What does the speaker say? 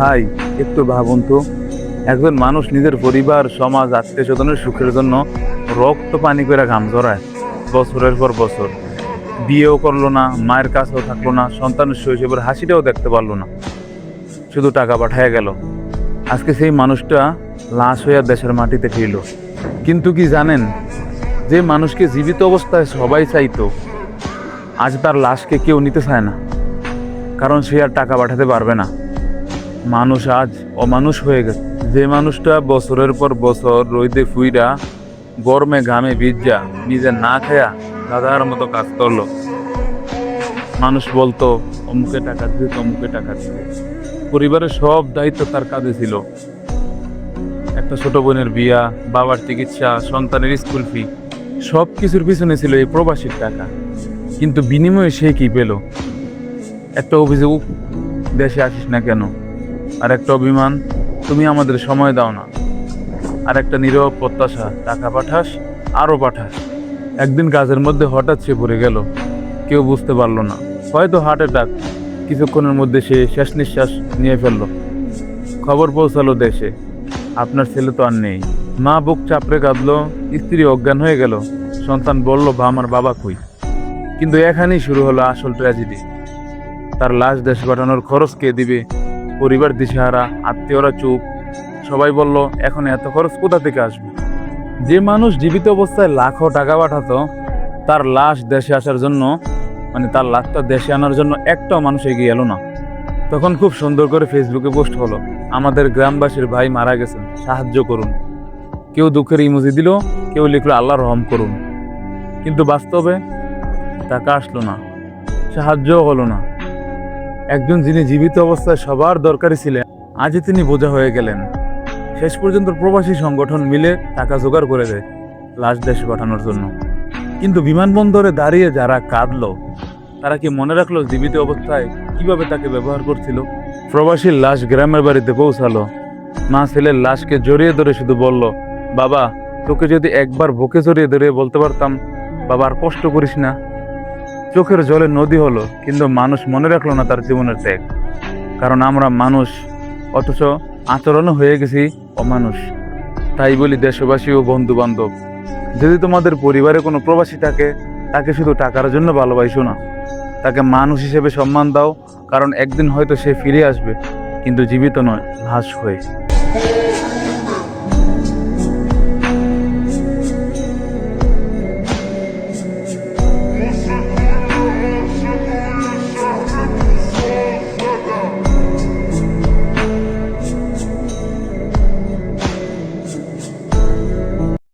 ভাই, একটু ভাবুন তো একজন মানুষ নিজের পরিবার, সমাজ, আত্মীয় স্বজনের সুখের জন্য রক্ত পানি করে ঘাম জড়ায় বছরের পর বছর। বিয়েও করল না, মায়ের কাছেও থাকল না, সন্তানের শৈশবের হাসিটাও দেখতে পারল না। শুধু টাকা পাঠায় গেল। আজকে সেই মানুষটা লাশ হইয়া দেশের মাটিতে ফিরল কিন্তু কি জানেন, যে মানুষকে জীবিত অবস্থায় সবাই চাইতো, আজ তার লাশকে কেউ নিতে চায় না। কারণ সে আর টাকা পাঠাতে পারবে না। মানুষ আজ অমানুষ হয়ে গেছে। যে মানুষটা বছরের পর বছর রইদে ফুইরা গরমে ঘামে ভিজা, নিজে না খেয়া দাদার মতো কাজ করল। মানুষ বলতো, অমুকে টাকা দিবে তমুকে টাকা দিবে পরিবারের সব দায়িত্ব তার কাঁধে ছিল। একটা ছোট বোনের বিয়া, বাবার চিকিৎসা, সন্তানের স্কুল ফি সব কিছুর পিছনে ছিল এই প্রবাসীর টাকা। কিন্তু বিনিময়ে সে কি পেল? একটা অভিযোগ দেশে আসিস না কেন? আর একটা অভিমান, তুমি আমাদের সময় দাও না। আর একটা নীরব প্রত্যাশা, টাকা পাঠাস আরও পাঠাস। একদিন কাজের মধ্যে হঠাৎ সে পড়ে গেল। কেউ বুঝতে পারল না। হয়তো হার্ট অ্যাটাক কিছুক্ষণের মধ্যে সে শেষ নিঃশ্বাস নিয়ে ফেলল। খবর পৌঁছালো দেশে। আপনার ছেলে তো আর নেই। মা বুক চাপড়ে কাঁদলো, স্ত্রী অজ্ঞান হয়ে গেল। সন্তান বলল বা আমার বাবা কই? কিন্তু এখানেই শুরু হলো আসল ট্র্যাজেডি তার লাশ দেশে পাঠানোর খরচ কে দিবে? পরিবার দিশেহারা, আত্মীয়রা চুপ। সবাই বলল, এখন এত খরচ কোথা থেকে আসবে? যে মানুষ জীবিত অবস্থায় লাখো টাকা পাঠাতো, তার লাশ দেশে আসার জন্য মানে তার লাশটা দেশে আনার জন্য একটাও মানুষ এগিয়ে এলো না। তখন খুব সুন্দর করে ফেসবুকে পোস্ট হলো, আমাদের গ্রামবাসীর ভাই মারা গেছেন, সাহায্য করুন। কেউ দুঃখের ইমোজি দিল, কেউ লিখলো, আল্লাহ রহম করুন। কিন্তু বাস্তবে টাকা আসলো না, সাহায্যও হলো না। একজন যিনি জীবিত অবস্থায় সবার দরকারি ছিলেন, আজই তিনি বোঝা হয়ে গেলেন। শেষ পর্যন্ত প্রবাসী সংগঠন মিলে টাকা জোগাড় করে দেয়, লাশ দেশে পাঠানোর জন্য। কিন্তু বিমানবন্দরে দাঁড়িয়ে যারা কাঁদলো, তারা কি মনে রাখল জীবিত অবস্থায় কীভাবে তাকে ব্যবহার করছিল? প্রবাসীর লাশ গ্রামের বাড়িতে পৌঁছালো। মা ছেলের লাশকে জড়িয়ে ধরে শুধু বলল, বাবা, তোকে যদি একবার বুকে জড়িয়ে ধরে বলতে পারতাম, বাবা আর কষ্ট করিস না। চোখের জলে নদী হলো, কিন্তু মানুষ মনে রাখল না তার জীবনের ত্যাগ। কারণ আমরা মানুষ, অথচ আচরণও হয়ে গেছি অমানুষ। তাই বলি দেশবাসী ও বন্ধু বান্ধব যদি তোমাদের পরিবারে কোনো প্রবাসী থাকে, তাকে শুধু টাকার জন্য ভালোবাসো না। তাকে মানুষ হিসেবে সম্মান দাও, কারণ একদিন হয়তো সে ফিরে আসবে, কিন্তু জীবিত নয় লাশ হয়ে।